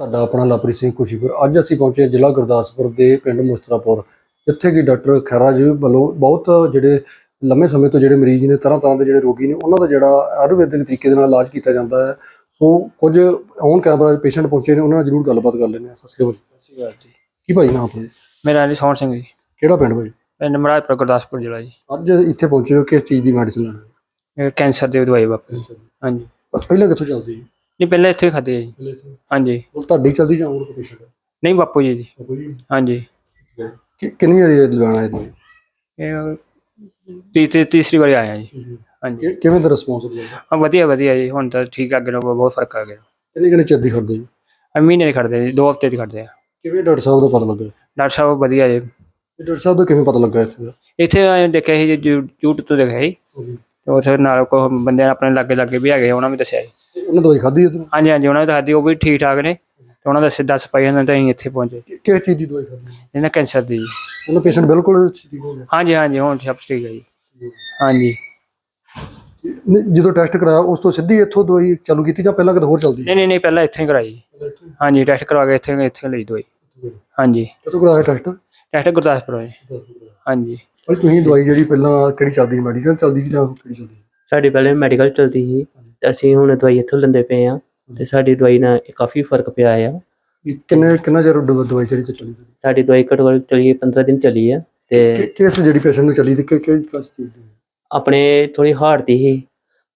ਤੁਹਾਡਾ ਆਪਣਾ ਲਵਪ੍ਰੀਤ ਸਿੰਘ ਖੁਸ਼ੀਪੁਰ। ਅੱਜ ਅਸੀਂ ਪਹੁੰਚੇ ਜ਼ਿਲ੍ਹਾ ਗੁਰਦਾਸਪੁਰ ਦੇ ਪਿੰਡ ਮੁਸਤਰਾਪੁਰ ਜਿੱਥੇ ਕਿ ਡਾਕਟਰ ਖੈਰਾ ਜੀ ਵੱਲੋਂ ਬਹੁਤ ਜਿਹੜੇ ਲੰਮੇ ਸਮੇਂ ਤੋਂ ਜਿਹੜੇ ਮਰੀਜ਼ ਨੇ ਤਰ੍ਹਾਂ ਤਰ੍ਹਾਂ ਦੇ ਜਿਹੜੇ ਰੋਗੀ ਨੇ ਉਹਨਾਂ ਦਾ ਜਿਹੜਾ ਆਯੁਰਵੈਦਿਕ ਤਰੀਕੇ ਦੇ ਨਾਲ ਇਲਾਜ ਕੀਤਾ ਜਾਂਦਾ ਹੈ। ਸੋ ਕੁਝ ਔਨ ਕੈਮਰਾ ਪੇਸ਼ੈਂਟ ਪਹੁੰਚੇ ਨੇ ਉਹਨਾਂ ਨਾਲ ਜ਼ਰੂਰ ਗੱਲਬਾਤ ਕਰ ਲੈਂਦੇ ਹਾਂ। ਸਤਿ ਸ਼੍ਰੀ ਅਕਾਲ ਸਤਿ ਸ਼੍ਰੀ ਅਕਾਲ ਜੀ। ਕੀ ਭਾਈ ਨਾਮ ਆਪਣਾ ਮੇਰਾ ਨਾਮ ਜੀ ਸੋਹਣ ਸਿੰਘ ਜੀ। ਕਿਹੜਾ ਪਿੰਡ ਭਾਈ? ਪਿੰਡ ਮਰਾਜਪੁਰ ਗੁਰਦਾਸਪੁਰ ਜ਼ਿਲ੍ਹਾ ਜੀ। ਅੱਜ ਇੱਥੇ ਪਹੁੰਚੇ ਹੋ ਕਿਸ ਚੀਜ਼ ਦੀ ਮੈਡੀਸਿਨ ਲੈਣੀ? ਕੈਂਸਰ ਦੀ ਦਵਾਈ ਬਾਪੂ ਹਾਂਜੀ। ਪਹਿਲਾਂ ਕਿੱਥੋਂ ਚੱਲਦੀ? ਹੈ ਨਹੀਂ ਪਹਿਲਾਂ ਇੱਥੇ ਖਾਦੇ ਜੀ। ਪਹਿਲੇ ਇੱਥੋਂ ਹਾਂਜੀ। ਹੁਣ ਤੁਹਾਡੀ ਚੱਲਦੀ ਜਾਂ ਹੋਰ ਕੋਈ ਪੇਸ਼ੈਂਟ ਨਹੀਂ ਬਾਪੂ ਜੀ ਦੀ। ਹੈ ਹਾਂਜੀ। ਕਿ ਕਿੰਨੀ ਵਾਰੀ ਲਗਾਣਾ ਹੈ ਤੁਸੀਂ ਇਹ ਤੀ- ਤੀ- ਤੀਸਰੀ ਵਾਰੀ ਆਇਆ ਜੀ। ਹਾਂਜੀ। ਕਿ- ਕਿਵੇਂ ਦਾ ਰਿਸਪੌਂਸ ਮਿਲਦਾ ਹਾਂ ਵਧੀਆ ਵਧੀਆ ਜੀ। ਹੁਣ ਤਾਂ ਠੀਕ ਅੱਗੇ ਨਾਲੋਂ ਬਹੁਤ ਫ਼ਰਕ ਆ ਗਿਆ। ਕਿੰਨੇ ਕਿੰਨੇ ਚਿਰ ਦੀ ਖੜਦੇ ਜੀ? ਆ ਮਹੀਨੇ ਦੇ ਖੜਦੇ ਜੀ। ਦੋ ਹਫ਼ਤੇ ਦੀ ਖੜਦੇ ਆ। ਕਿਵੇਂ ਡਾਕਟਰ ਸਾਹਿਬ ਦਾ ਪਤਾ ਲੱਗਾ ਡਾਕਟਰ ਸਾਹਿਬ ਵਧੀਆ ਜੀ। ਇਹ ਡਾਕਟਰ ਸਾਹਿਬ ਦਾ ਕਿਵੇਂ ਪਤਾ ਲੱਗਾ ਇੱਥੇ ਦਾ? ਇੱਥੇ ਆਏ ਦੇਖਿਆ ਸੀ ਜੀ YouTube ਤੋਂ ਦੇਖਿਆ ਸੀ। ਤੇ ਉੱਥੇ ਨਾਲ ਕੋ ਬੰਦੇ ਆਪਣੇ ਲਾਗੇ ਲਾਗੇ ਵੀ ਹੈਗੇ ਉਹਨਾਂ ਵੀ ਦੱਸਿਆ ਸੀ ਉਹਨੇ ਦਵਾਈ ਖਾਧੀ ਹੈ ਹਾਂਜੀ ਹਾਂਜੀ ਉਹਨਾਂ ਨੇ ਦੱਸਦੀ ਉਹ ਵੀ ਠੀਕ ਠਾਕ ਨੇ। ਤੇ ਉਹਨਾਂ ਦਾ ਸਿੱਧਾ ਸਪਾਈ ਨਾਲ ਤਾਂ ਅਸੀਂ ਇੱਥੇ ਪਹੁੰਚੇ। ਕਿਸ ਚੀਜ਼ ਦੀ ਦਵਾਈ ਖਾਧੀ? ਇਹਨਾਂ ਕੈਂਸਰ ਦੀ ਜੀ। ਉਹਨਾਂ ਪੇਸ਼ੈਂਟ ਬਿਲਕੁਲ ਠੀਕ ਹੋ ਗਿਆ ਹਾਂਜੀ ਹਾਂਜੀ ਹੁਣ ਸਭ ਠੀਕ ਹੈ ਜੀ। ਹਾਂਜੀ। ਨਹੀਂ, ਜਦੋਂ ਟੈਸਟ ਕਰਾਇਆ ਉਸ ਤੋਂ ਸਿੱਧੀ ਇੱਥੋਂ ਦਵਾਈ ਚਾਲੂ ਕੀਤੀ ਜਾਂ ਪਹਿਲਾਂ ਕਿਤੇ ਹੋਰ ਚੱਲਦੀ? ਨਹੀਂ ਨਹੀਂ ਨਹੀਂ ਪਹਿਲਾਂ ਇੱਥੇ ਹੀ ਕਰਾਈ ਹਾਂਜੀ ਟੈਸਟ ਕਰਵਾ ਕੇ ਇੱਥੇ ਇੱਥੇ ਲਈ ਦਵਾਈ। ਹਾਂਜੀ। ਕਿਤੋਂ ਕਰਾਇਆ ਟੈਸਟ? ਟੈਸਟ ਗੁਰਦਾਸਪੁਰ ਜੀ ਹਾਂਜੀ। ਭਾਈ ਤੁਸੀਂ ਦਵਾਈ ਜਿਹੜੀ ਪਹਿਲਾਂ ਕਿਹੜੀ ਚੱਲਦੀ ਮੈਡੀਕਲ ਚੱਲਦੀ ਸੀ ਜਾਂ ਕਿਹੜੀ ਚੱਲਦੀ ਸਾਡੀ ਪਹਿਲੇ ਮੈਡੀਕਲ ਚਲਦੀ ਸੀ। ਤੇ ਅਸੀਂ ਹੁਣ ਦਵਾਈ ਇੱਥੋਂ ਲੈਂਦੇ ਪਏ ਆ ਤੇ ਸਾਡੀ ਦਵਾਈ ਨਾਲ ਕਾਫੀ ਫ਼ਰਕ ਪਿਆ ਆ। ਕਿੰਨੇ ਕਿੰਨਾ ਚਿਰ ਦਵਾਈ ਜਿਹੜੀ ਤੇ ਚੱਲੀ ਸੀ? ਸਾਡੀ ਦਵਾਈ ਘੱਟੋ ਘੱਟ ਚਲੀ 15 ਦਿਨ ਚੱਲੀ ਆ ਤੇ ਕਿ- ਕਿਸ ਜਿਹੜੀ ਪੇਸ਼ੈਂਟ ਨੂੰ ਚੱਲੀ ਤੇ ਕਿ ਕਿਹੜੀ ਕਿਸ ਚੀਜ਼ ਦੀ? ਆਪਣੇ ਥੋੜੀ ਹਾਰਟ ਦੀ ਸੀ।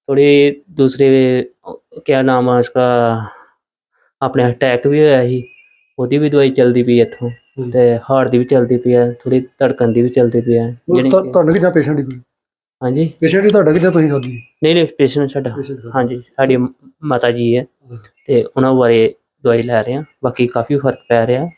ਥੋੜੀ ਦੂਸਰੇ ਕਿਆ ਨਾਮ ਆ ਉਸका ਆਪਣੇ ਅਟੈਕ ਵੀ ਹੋਇਆ ਸੀ। ਉਹਦੀ ਵੀ ਦਵਾਈ ਚੱਲਦੀ ਪਈ ਇੱਥੋਂ। ਤੇ ਹਾਰਟ ਦੀ ਵੀ ਚੱਲਦੀ ਪਈ ਆ ਥੋੜੀ ਧੜਕਣ ਦੀ ਵੀ ਚੱਲਦੀ ਪਈ ਆ ਜਿਹੜੀ ਤੁਹਾ- ਤੁਹਾਨੂੰ ਪੇਸ਼ੈਂਟ ਦੀ ਕੋਈ? ਹਾਂਜੀ। ਪੇਸ਼ੈਂਟ ਹੀ ਤੁਹਾਡਾ ਕਿ ਜਾਂ ਤੁਸੀਂ ਖਾਧੀ ਨਹੀਂ ਨਹੀਂ ਪੇਸ਼ੈਂਟ ਸਾਡਾ ਪੇਸ਼ੈਂਟ ਹਾਂਜੀ ਸਾਡੀ ਮ- ਮਾਤਾ ਜੀ ਹੈ। ਤੇ ਉਹਨਾਂ ਬਾਰੇ ਦਵਾਈ ਲੈ ਰਹੇ ਆ ਬਾਕੀ ਕਾਫੀ ਫ਼ਰਕ ਪੈ ਰਿਹਾ।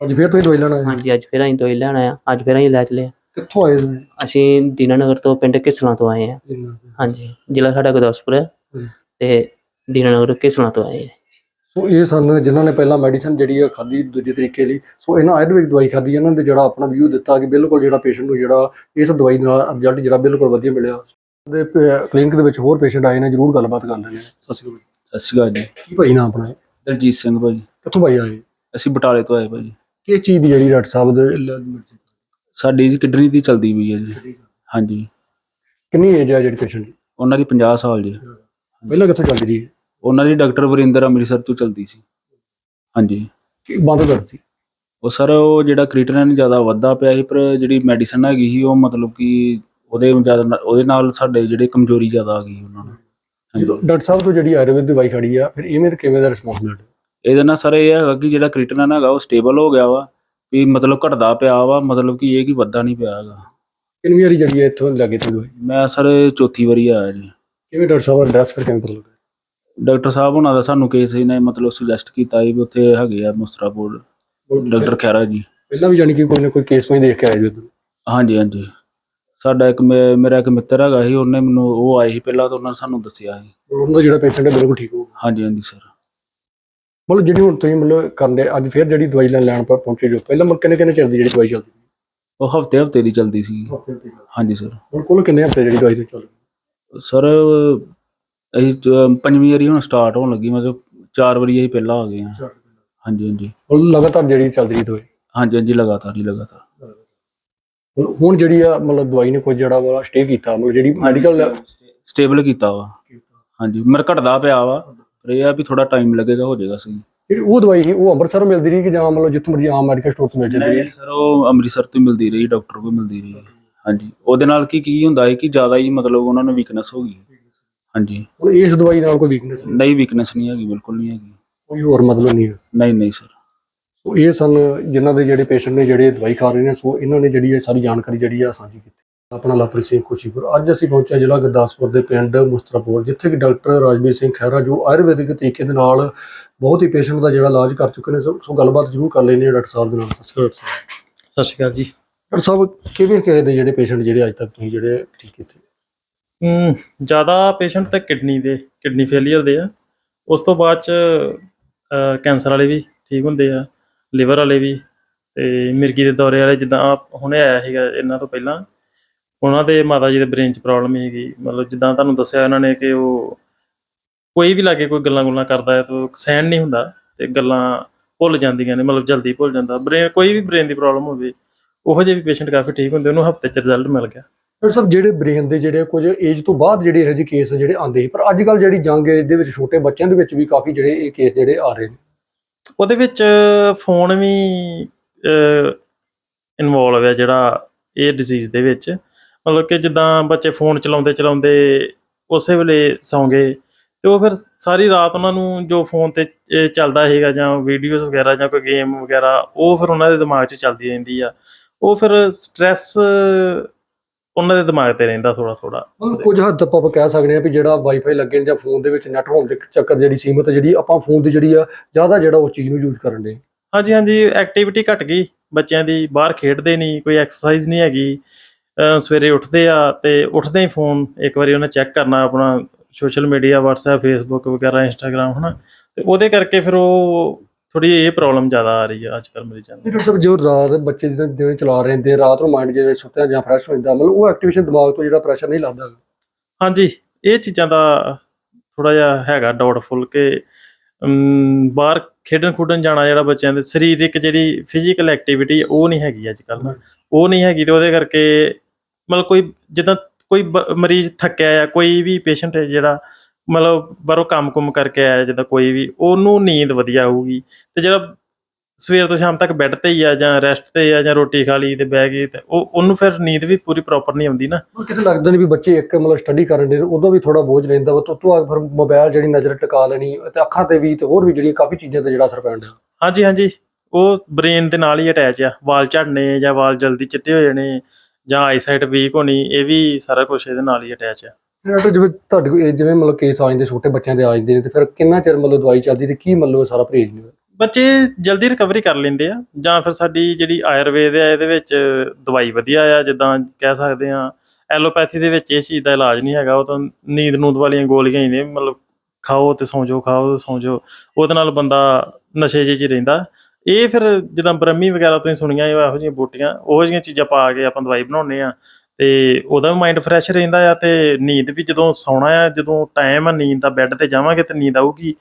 ਅੱਜ ਫਿਰ ਤੁਸੀਂ ਦਵਾਈ ਲੈਣਾ ਹੈ? ਹਾਂਜੀ ਅੱਜ ਫਿਰ ਅਸੀਂ ਦਵਾਈ ਲੈਣ ਆਏ ਆ ਅੱਜ ਫਿਰ ਅਸੀਂ ਲੈ ਚਲੇ ਕਿੱਥੋਂ ਆਏ ਤੁਸੀਂ? ਅਸੀਂ ਦੀਨਾਨਗਰ ਤੋਂ ਪਿੰਡ ਕਿਸਲਾਂ ਤੋਂ ਆਏ ਆ। ਇੰਨਾ? ਹਾਂਜੀ ਜ਼ਿਲ੍ਹਾ ਸਾਡਾ ਗੁਰਦਾਸਪੁਰ ਹੈ ਹੂੰ। ਤੇ ਦੀਨਾਨਗਰ ਕਿਸਲਾਂ ਤੋਂ ਆਏ ਆ। ਸੋ ਇਹ ਸਨ ਜਿਨ੍ਹਾਂ ਨੇ ਪਹਿਲਾਂ ਮੈਡੀਸਨ ਜਿਹੜੀ ਆ ਖਾਧੀ ਦੂਜੇ ਤਰੀਕੇ ਲਈ ਸੋ ਇਹਨਾਂ ਆਯੁਰਵੈਦਿਕ ਦਵਾਈ ਖਾਧੀ ਇਹਨਾਂ ਦੇ ਜਿਹੜਾ ਆਪਣਾ ਵਿਊ ਦਿੱਤਾ ਕਿ ਬਿਲਕੁਲ ਜਿਹੜਾ ਪੇਸ਼ੈਂਟ ਨੂੰ ਜਿਹੜਾ ਇਸ ਦਵਾਈ ਨਾਲ ਰਿਜ਼ਲਟ ਜਿਹੜਾ ਬਿਲਕੁਲ ਵਧੀਆ ਮਿਲਿਆ। ਦੇ ਕਲੀਨਿਕ ਦੇ ਵਿੱਚ ਹੋਰ ਪੇਸ਼ੈਂਟ ਆਏ ਨੇ ਜਰੂਰ ਗੱਲਬਾਤ ਕਰ ਲੈਣੇ ਸਤਿ ਸ਼੍ਰੀ ਅਕਾਲ। ਸਤਿ ਸ਼੍ਰੀ ਅਕਾਲ ਜੀ। ਕੀ ਭਾਈ ਨਾਮ ਆਪਣਾ? ਦਲਜੀਤ ਸਿੰਘ ਭਾਜੀ। ਕਿੱਥੋਂ ਭਾਈ ਆਏ? ਅਸੀਂ ਬਟਾਲੇ ਤੋਂ ਆਏ ਭਾਜੀ। ਕਿਸ ਚੀਜ਼ ਦੀ ਜਿਹੜੀ ਡਾਕਟਰ ਸਾਹਿਬ ਦੇ ਸਾਡੀ ਜੀ ਕਿਡਨੀ ਦੀ ਚਲਦੀ ਪਈ ਹੈ ਜੀ। ਹਾਂਜੀ। ਕਿੰਨੀ ਏਜ ਹੈ ਜਿਹੜੀ ਪੇਸ਼ੈਂਟ ਦੀ? ਉਹਨਾਂ ਦੀ 50 ਸਾਲ ਜੀ। ਪਹਿਲਾਂ ਕਿੱਥੋਂ ਚੱਲਦੀ ਰਹੀ? ਹੈ ਉਹਨਾਂ ਦੀ ਡਾਕਟਰ ਵਰਿੰਦਰ ਅੰਮ੍ਰਿਤਸਰ ਤੋਂ ਚਲਦੀ ਸੀ। ਹਾਂਜੀ। ਕਿ ਬੰਦ ਕਰਤੀ? ਉਹ ਸਰ ਉਹ ਜਿਹੜਾ ਕ੍ਰੀਟਨਨ ਜ਼ਿਆਦਾ ਵੱਧਾ ਪਿਆ ਸੀ ਪਰ ਜਿਹੜੀ ਮੈਡੀਸਨ ਹੈਗੀ ਸੀ ਉਹ ਮਤਲਬ ਕਿ ਉਹਦੇ ਜ਼ਿਆਦਾ ਉਹਦੇ ਨਾਲ ਸਾਡੇ ਜਿਹੜੇ ਕਮਜ਼ੋਰੀ ਜ਼ਿਆਦਾ ਆ ਗਈ ਉਹਨਾਂ ਨੂੰ। ਜਦੋਂ। ਡਾਕਟਰ ਸਾਹਿਬ ਤੋਂ ਜਿਹੜੀ ਆਯੁਰਵੈਦ ਦਵਾਈ ਖੜੀ ਆ ਫਿਰ ਇਵੇਂ ਤੇ ਕਿਵੇਂ ਦਾ ਰਿਸਪੌਂਸ ਮਿਲਦਾ ਇਹਦੇ ਨਾਲ ਸਰ ਇਹ ਹੈਗਾ ਕਿ ਜਿਹੜਾ ਕ੍ਰੀਟਨਨ ਹੈਗਾ ਉਹ ਸਟੇਬਲ ਹੋ ਗਿਆ ਵਾ ਵੀ ਮਤਲਬ ਘਟਦਾ ਪਿਆ ਵਾ ਮਤਲਬ ਕਿ ਇਹ ਕਿ ਵੱਧਾ ਨਹੀਂ ਪਿਆ ਹੈਗਾ। ਕਿੰਨੀ ਵਾਰੀ ਜਿਹੜੀ ਹੈ ਇੱਥੋਂ ਲੱਗੇ ਤੇ ਦਵਾਈ? ਮੈਂ ਸਰ ਚੌਥੀ ਵਾਰੀ ਆਇਆ ਜੀ। ਕਿਵੇਂ ਡਾਕਟਰ ਸਾਹਿਬ ਦਾ ਐਡਰੈਸ ਫਿਰ ਕਿਵੇਂ ਪਤਾ ਲੱਗਾ? ਡਾਕਟਰ ਸਾਹਿਬ ਉਹਨਾਂ ਦਾ ਸਾਨੂੰ ਕਿਸੇ ਨੇ ਮਤਲਬ ਸੁਜੈਸਟ ਕੀਤਾ ਵੀ ਉੱਥੇ ਹੈਗੇ ਆ ਮੁਸਤਰਾਪੁਰ ਡਾਕਟਰ ਖੈਰਾ ਜੀ। ਪਹਿਲਾਂ ਵੀ ਜਾਣੀ ਕਿ ਕੋਈ ਨਾ ਕੋਈ ਕੇਸ ਹੀ ਦੇਖ ਕੇ ਆਏ ਜਦੋਂ ਹਾਂਜੀ ਹਾਂਜੀ। ਸਾਡਾ ਇੱਕ ਮੇ- ਮੇਰਾ ਇੱਕ ਮਿੱਤਰ ਹੈਗਾ ਸੀ ਉਹਨੇ ਮੈਨੂੰ ਉਹ ਆਏ ਸੀ ਪਹਿਲਾਂ ਤਾਂ ਉਹਨਾਂ ਨੇ ਸਾਨੂੰ ਦੱਸਿਆ ਸੀ। ਉਹਨਾਂ ਦਾ ਜਿਹੜਾ ਪੇਸ਼ੈਂਟ ਹੈ ਬਿਲਕੁਲ ਠੀਕ ਹੋ ਗਿਆ। ਹਾਂਜੀ ਹਾਂਜੀ ਸਰ। ਮਤਲਬ ਜਿਹੜੀ ਹੁਣ ਤੁਸੀਂ ਮਤਲਬ ਕਰਦੇ ਅੱਜ ਫਿਰ ਜਿਹੜੀ ਦਵਾਈ ਲੈਣ ਲੈਣ ਪ- ਪਹੁੰਚੇ ਜੋ ਪਹਿਲਾਂ ਮਤਲਬ ਕਿੰਨੇ ਕਿੰਨੇ ਚਿਰ ਦੀ ਜਿਹੜੀ ਦਵਾਈ ਚੱਲਦੀ ਉਹ ਹਫ਼ਤੇ ਹਫ਼ਤੇ ਦੀ ਚਲਦੀ ਸੀ। ਸੀ ਹਾਂਜੀ ਸਰ। ਹੁਣ ਕੋਲ ਕਿੰਨੇ ਹਫ਼ਤੇ ਜਿਹੜੀ ਦਵਾਈ ਤੇ ਚੱਲ ਸਰ ਅਸੀਂ ਚ- ਪੰਜਵੀਂ ਵਾਰੀ ਹੁਣ ਸਟਾਰਟ ਹੋਣ ਲੱਗੀ ਮਤਲਬ ਚਾਰ ਵਾਰੀ ਅਸੀਂ ਪਹਿਲਾਂ ਆ ਗਏ ਹਾਂ। ਹਾਂਜੀ ਹਾਂਜੀ। ਹੁਣ ਲਗਾਤਾਰ ਜਿਹੜੀ ਚੱਲਦੀ ਰਹੀ ਦਵਾਈ? ਹਾਂਜੀ ਹਾਂਜੀ ਲਗਾਤਾਰ ਹੀ ਲਗਾਤਾਰ। ਹੁਣ- ਹੁਣ ਜਿਹੜੀ ਆ ਮਤਲਬ ਦਵਾਈ ਨੇ ਕੋਈ ਜਿਹੜਾ ਵਾ ਸਟੇ ਕੀਤਾ ਮਤਲਬ ਜਿਹੜੀ ਮੈਡੀਕਲ ਸਟੇਬਲ ਕੀਤਾ ਵਾ। ਹਾਂਜੀ ਮਰ ਘਟਦਾ ਪਿਆ ਵਾ ਪਰ ਇਹ ਆ ਵੀ ਥੋੜਾ ਟਾਈਮ ਲੱਗੇਗਾ ਹੋ ਜਾਏਗਾ ਸਹੀ। ਜਿਹੜੀ ਉਹ ਦਵਾਈ ਸੀ ਉਹ ਅੰਮ੍ਰਿਤਸਰ ਮਿਲਦੀ ਰਹੀ ਕਿ ਜਾਂ ਮਤਲਬ ਜਿੱਥੋਂ ਮਰਜ਼ੀ ਆਮ ਮੈਡੀਕਲ ਸਟੋਰ ਤੋਂ ਮਿਲ ਜਾਂਦੀ ਹੈ ਸਰ ਉਹ ਅੰਮ੍ਰਿਤਸਰ ਤੋਂ ਹੀ ਮਿਲਦੀ ਰਹੀ ਡਾਕਟਰ ਕੋਲ ਮਿਲਦੀ ਰਹੀ। ਹਾਂਜੀ ਉਹਦੇ ਨਾਲ ਕੀ ਕੀ ਹੁੰਦਾ ਹੈ ਕਿ ਜ਼ਿਆਦਾ ਹੀ ਮਤਲਬ ਉਹਨਾਂ ਨੂੰ ਵੀਕਨੈਸ ਹੋ ਗਈ। ਹਾਂਜੀ। ਹੁਣ ਇਸ ਦਵਾਈ ਨਾਲ ਕੋਈ ਵੀਕਨੈਸ ਨਹੀਂ? ਨਹੀਂ ਵੀਕਨੈਸ ਨਹੀਂ ਹੈਗੀ ਬਿਲਕੁਲ ਨਹੀਂ ਹੈਗੀ। ਕੋਈ ਹੋਰ ਮਤਲਬ ਨਹੀਂ ਹੈ? ਨਹੀਂ ਨਹੀਂ ਸਰ। ਸੋ ਇਹ ਸਨ ਜਿਨ੍ਹਾਂ ਦੇ ਜਿਹੜੇ ਪੇਸ਼ੈਂਟ ਨੇ ਜਿਹੜੇ ਦਵਾਈ ਖਾ ਰਹੇ ਨੇ ਸੋ ਇਹਨਾਂ ਨੇ ਜਿਹੜੀ ਇਹ ਸਾਰੀ ਜਾਣਕਾਰੀ ਜਿਹੜੀ ਆ ਸਾਂਝੀ ਕੀਤੀ। ਆਪਣਾ ਲਵਪ੍ਰੀਤ ਸਿੰਘ ਖੁਸ਼ੀਪੁਰ। ਅੱਜ ਅਸੀਂ ਪਹੁੰਚੇ ਜ਼ਿਲ੍ਹਾ ਗੁਰਦਾਸਪੁਰ ਦੇ ਪਿੰਡ ਮੁਸਤਰਾਪੁਰ ਜਿੱਥੇ ਕਿ ਡਾਕਟਰ ਰਾਜਵੀਰ ਸਿੰਘ ਖਹਿਰਾ ਜੋ ਆਯੁਰਵੈਦਿਕ ਤਰੀਕੇ ਦੇ ਨਾਲ ਬਹੁਤ ਹੀ ਪੇਸ਼ੈਂਟ ਦਾ ਜਿਹੜਾ ਇਲਾਜ ਕਰ ਚੁੱਕੇ ਨੇ ਸੋ ਗੱਲਬਾਤ ਜ਼ਰੂਰ ਕਰ ਲੈਣੀ ਹੈ ਡਾਕਟਰ ਸਾਹਿਬ ਦੇ ਨਾਲ। ਸਤਿ ਸ਼੍ਰੀ ਅਕਾਲ ਡਾਕਟਰ ਸਾਹਿਬ। ਸਤਿ ਸ਼੍ਰੀ ਅਕਾਲ ਜੀ। ਡਾਕਟਰ ਸਾਹਿਬ ਕਿਵੇਂ ਕਿਹਦੇ ਦੇ ਜਿਹੜੇ ਪੇਸ਼ੈਂਟ ਜਿਹੜੇ ਅੱਜ ਤੱਕ ਤੁਸੀਂ ਜਿਹੜੇ ਠੀਕ ਕੀਤੇ? ਜ਼ਿਆਦਾ ਪੇਸ਼ੈਂਟ ਤਾਂ ਕਿਡਨੀ ਦੇ ਕਿਡਨੀ ਫੇਲੀਅਰ ਦੇ ਆ। ਉਸ ਤੋਂ ਬਾਅਦ ਚ ਕੈਂਸਰ ਵਾਲੇ ਵੀ ਠੀਕ ਹੁੰਦੇ ਆ ਲਿਵਰ ਵਾਲੇ ਵੀ, ਤੇ ਮਿਰਗੀ ਦੇ ਦੌਰੇ ਵਾਲੇ ਜਿੱਦਾਂ ਹੁਣੇ ਆਇਆ ਸੀਗਾ ਇਹਨਾਂ ਤੋਂ ਪਹਿਲਾਂ। ਉਹਨਾਂ ਦੇ ਮਾਤਾ ਜੀ ਦੇ ਬ੍ਰੇਨ 'ਚ ਪ੍ਰੋਬਲਮ ਹੈਗੀ। ਮਤਲਬ ਜਿੱਦਾਂ ਤੁਹਾਨੂੰ ਦੱਸਿਆ ਇਹਨਾਂ ਨੇ ਕਿ ਉਹ ਕੋਈ ਵੀ ਲਾਗੇ ਕੋਈ ਗੱਲਾਂ ਗੁੱਲਾਂ ਕਰਦਾ ਹੈ ਤਾਂ ਉਹ ਸਹਿਣ ਨਹੀਂ ਹੁੰਦਾ ਤੇ ਗੱਲਾਂ ਭੁੱਲ ਜਾਂਦੀਆਂ ਨੇ, ਮਤਲਬ ਜਲਦੀ ਭੁੱਲ ਜਾਂਦਾ। ਬ੍ਰੇਨ ਕੋਈ ਵੀ ਬ੍ਰੇਨ ਦੀ ਪ੍ਰੋਬਲਮ ਹੋਵੇ, ਉਹੋ ਜਿਹੇ ਵੀ ਪੇਸ਼ੈਂਟ ਕਾਫੀ ਠੀਕ ਹੁੰਦੇ, ਉਹਨੂੰ ਹਫ਼ਤੇ ਚ ਰਿਜ਼ਲਟ ਮਿਲ ਗਿਆ। ਡਾਕਟਰ ਸਾਹਿਬ, ਜਿਹੜੇ ਬ੍ਰੇਨ ਦੇ ਜਿਹੜੇ ਕੁਝ ਏਜ ਤੋਂ ਬਾਅਦ ਜਿਹੜੇ ਇਹੋ ਜਿਹੇ ਕੇਸ ਜਿਹੜੇ ਆਉਂਦੇ ਸੀ, ਪਰ ਅੱਜ ਕੱਲ ਜਿਹੜੀ ਜੰਗ ਏਜ ਦੇ ਵਿੱਚ ਛੋਟੇ ਬੱਚਿਆਂ ਦੇ ਵਿੱਚ ਵੀ ਕਾਫੀ ਜਿਹੜੇ ਇਹ ਕੇਸ ਜਿਹੜੇ ਆ ਰਹੇ ਨੇ। ਉਹਦੇ ਵਿੱਚ ਫੋਨ ਵੀ ਇਨਵੋਲਵ ਹੈ ਜਿਹੜਾ ਇਹ ਡਿਜ਼ੀਜ਼ ਦੇ ਵਿੱਚ। ਮਤਲਬ ਕਿ ਜਿੱਦਾਂ ਬੱਚੇ ਫੋਨ ਚਲਾਉਂਦੇ ਚਲਾਉਂਦੇ ਉਸੇ ਵੇਲੇ ਸੌਂ ਗਏ ਤੇ ਉਹ ਫਿਰ ਸਾਰੀ ਰਾਤ ਉਹਨਾਂ ਨੂੰ ਜੋ ਫੋਨ ਤੇ, ਇਹ ਚੱਲਦਾ ਹੈਗਾ ਜਾਂ ਵੀਡੀਓਜ਼ ਵਗੈਰਾ ਜਾਂ ਕੋਈ ਗੇਮ ਵਗੈਰਾ, ਉਹ ਫਿਰ ਉਹਨਾਂ ਦੇ ਦਿਮਾਗ 'ਚ ਚੱਲਦੀ ਰਹਿੰਦੀ ਆ। ਉਹ ਫਿਰ ਸਟ੍ਰੈਸ ਉਹਨਾਂ ਦੇ ਦਿਮਾਗ ਤੇ ਰਹਿੰਦਾ ਥੋੜਾ ਥੋੜਾ ਕੁਝ ਹੱਦ ਤੱਕ ਆਪਾਂ ਕਹਿ ਸਕਦੇ ਹਾਂ ਵੀ ਜਿਹੜਾ ਵਾਈਫਾਈ ਲੱਗੇ ਨੇ ਜਾਂ ਫੋਨ ਦੇ ਵਿੱਚ ਨੈਟ ਹੋਣ ਦੇ ਚੱਕਰ ਜਿਹੜੀ ਸੀਮਤ ਜਿਹੜੀ ਆਪਾਂ ਫੋਨ ਦੀ ਜਿਹੜੀ ਆ ਜ਼ਿਆਦਾ ਜਿਹੜਾ ਉਸ ਚੀਜ਼ ਨੂੰ ਯੂਜ਼ ਕਰਨ ਦੇ। ਹਾਂਜੀ ਹਾਂਜੀ ਐਕਟੀਵਿਟੀ ਘਟ ਗਈ। ਬੱਚਿਆਂ ਦੀ ਬਾਹਰ ਖੇਡਦੇ ਨਹੀਂ ਕੋਈ ਐਕਸਰਸਾਈਜ਼ ਨਹੀਂ ਹੈਗੀ। ਸਵੇਰੇ ਉੱਠਦੇ ਆ ਤੇ ਉੱਠਦੇ ਹੀ ਫੋਨ ਇੱਕ ਵਾਰੀ ਉਹਨੇ ਚੈੱਕ ਕਰਨਾ ਆਪਣਾ ਸੋਸ਼ਲ ਮੀਡੀਆ WhatsApp Facebook ਵਗੈਰਾ Instagram ਹਨਾ। ਤੇ ਉਹਦੇ ਕਰਕੇ ਫਿਰ ਉਹ ਥੋੜੀ ਇਹ ਪ੍ਰੋਬਲਮ ਜ਼ਿਆਦਾ ਆ ਰਹੀ ਆ ਅੱਜ ਕੱਲ੍ਹ ਮਰੀਜ਼ਾਂ ਨੂੰ ਡਾਕਟਰ ਸਾਹਿਬ ਜੋ ਰਾਤ ਬੱਚੇ ਜਦੋਂ ਦਿਨ ਚਲਾ ਰਹੇ ਹੁੰਦੇ ਆ, ਰਾਤ ਨੂੰ ਮਾਈਂਡ ਜਿਹੜੇ ਸੁੱਤਿਆਂ ਜਾਂ ਫਰੈਸ਼ ਹੋ ਜਾਂਦਾ ਮਤਲਬ ਉਹ ਐਕਟੀਵੇਸ਼ਨ ਦਿਮਾਗ ਤੋਂ ਜਿਹੜਾ ਪ੍ਰੈਸ਼ਰ ਨਹੀਂ ਲੱਗਦਾ ਹਾਂਜੀ ਇਹ ਚੀਜ਼ਾਂ ਦਾ ਥੋੜਾ ਜਿਹਾ ਹੈਗਾ ਡਾਊਟਫੁਲ ਕਿ ਅਮ, ਬਾਹਰ ਖੇਡਣ ਖੁੱਡਣ ਜਾਣਾ ਜਿਹੜਾ ਬੱਚਿਆਂ ਦੇ ਸਰੀਰਕ ਜਿਹੜੀ ਫਿਜ਼ੀਕਲ ਐਕਟੀਵਿਟੀ ਉਹ ਨਹੀਂ ਹੈਗੀ ਅੱਜ ਕੱਲ੍ਹ ਨਾ। ਉਹ ਨਹੀਂ ਹੈਗੀ ਤੇ ਉਹਦੇ ਕਰਕੇ ਮਤਲਬ ਕੋਈ ਜਿੱਦਾਂ ਕੋਈ ਬ- ਮਰੀਜ਼ ਥੱਕਿਆ ਆ ਕੋਈ ਵੀ ਪੇਸ਼ੈਂਟ ਹੈ ਜਿਹੜਾ ਮਤਲਬ ਬਾਹਰੋਂ ਕੰਮ-ਕੁਮ ਕਰਕੇ ਆਇਆ ਜਿੱਦਾਂ ਕੋਈ ਵੀ ਉਹਨੂੰ ਨੀਂਦ ਵਧੀਆ ਆਊਗੀ ਤੇ ਜਿਹੜਾ ਸਵੇਰ ਤੋਂ ਸ਼ਾਮ ਤੱਕ ਬੈੱਡ ਤੇ ਹੀ ਆ ਜਾਂ ਰੈਸਟ ਤੇ ਆ ਜਾਂ ਰੋਟੀ ਖਾ ਲਈ ਤੇ ਬਹਿ ਗਏ ਤੇ ਉਹ ਉਹਨੂੰ ਫਿਰ ਨੀਂਦ ਵੀ ਪੂਰੀ ਪ੍ਰੋਪਰ ਨਹੀਂ ਆਉਂਦੀ ਨਾ। ਮਤਲਬ ਕਿਤੇ ਲੱਗਦਾ ਨਹੀਂ ਵੀ ਬੱਚੇ ਇੱਕ ਮਤਲਬ ਸਟੱਡੀ ਕਰਨ ਦੇ ਉਦੋਂ ਵੀ ਥੋੜਾ ਬੋਝ ਰਹਿੰਦਾ ਵਾ ਤੋਂ ਤੋਂ ਫਿਰ ਮੋਬਾਈਲ ਜਿਹੜੀ ਨਜ਼ਰ ਟਿਕਾ ਲੈਣੀ ਤੇ ਅੱਖਾਂ ਤੇ ਵੀ ਤੇ ਹੋਰ ਵੀ ਜਿਹੜੀਆਂ ਕਾਫੀ ਚੀਜ਼ਾਂ ਤੇ ਜਿਹੜਾ ਅਸਰ ਪੈਂਦਾ ਹਾਂਜੀ ਹਾਂਜੀ। ਉਹ ਬ੍ਰੇਨ ਦੇ ਨਾਲ ਹੀ ਅਟੈਚ ਆ ਵਾਲ ਝੜਨੇ ਜਾਂ ਵਾਲ ਜਲਦੀ ਚਿੱਟੇ ਹੋ ਜਾਣੇ ਜਾਂ ਆਈਸਾਈਟ ਵੀਕ ਹੋਣੀ ਇਹ ਵੀ ਸਾਰਾ ਕੁਝ ਇਹਦੇ ਨਾਲ ਹੀ ਅਟੈਚ ਆ। ਡਾਕਟਰ ਜਿਵੇਂ ਤੁਹਾਡੇ ਕੋਲ ਇਹ ਜਿਵੇਂ ਮਤਲਬ ਕੇਸ ਆ ਜਾਂਦੇ, ਛੋਟੇ ਬੱਚਿਆਂ ਦੇ ਆ ਜਾਂਦੇ ਨੇ, ਤੇ ਫਿਰ ਕਿੰਨਾ ਚਿਰ ਮਤਲਬ ਦਵਾਈ ਚੱਲਦੀ ਤੇ ਕੀ ਮਤਲਬ ਇਹ ਸਾਰਾ ਪਰਹੇਜ਼ ਨੇ ਬੱਚੇ ਜਲਦੀ ਰਿਕਵਰੀ ਕਰ ਲੈਂਦੇ ਆ, ਜਾਂ ਫਿਰ ਸਾਡੀ ਜਿਹੜੀ ਆਯੁਰਵੇਦ ਆ, ਇਹਦੇ ਵਿੱਚ ਦਵਾਈ ਵਧੀਆ ਆ, ਜਿੱਦਾਂ ਕਹਿ ਸਕਦੇ ਆ ਐਲੋਪੈਥੀ ਦੇ ਵਿੱਚ ਇਸ ਚੀਜ਼ ਦਾ ਇਲਾਜ ਨਹੀਂ ਹੈਗਾ, ਉਹ ਤਾਂ ਨੀਂਦ ਨੂੰਦ ਵਾਲੀਆਂ ਗੋਲੀਆਂ ਹੀ ਨੇ, ਮਤਲਬ ਖਾਓ ਤੇ ਸੌਂ ਜਾਓ, ਖਾਓ ਤੇ ਸੌਂ ਜਾਓ, ਉਹਦੇ ਨਾਲ ਬੰਦਾ ਨਸ਼ੇ ਜਿਹੇ 'ਚ ਰਹਿੰਦਾ। ਇਹ ਫਿਰ ਜਿੱਦਾਂ ਬ੍ਰਹਮੀ ਵਗੈਰਾ ਤੁਸੀਂ ਸੁਣੀਆਂ, ਇਹੋ ਜਿਹੀਆਂ ਬੂਟੀਆਂ, ਉਹੋ ਜਿਹੀਆਂ ਚੀਜ਼ਾਂ ਪਾ ਕੇ ਆਪਾਂ ਦਵਾਈ ਬਣਾਉਂਦੇ ਆ ਤੇ ਉਹਦਾ ਵੀ ਮਾਈਂਡ ਫਰੈਸ਼ ਰਹਿੰਦਾ ਆ ਤੇ ਨੀਂਦ ਵੀ ਜਦੋਂ ਸੌਣਾ ਆ ਜਦੋਂ ਟਾਈਮ ਆ ਨੀਂਦ ਦਾ ਬੈੱਡ ਤੇ ਜਾਵਾਂਗੇ ਤੇ ਨੀਂਦ ਆਊਗੀ।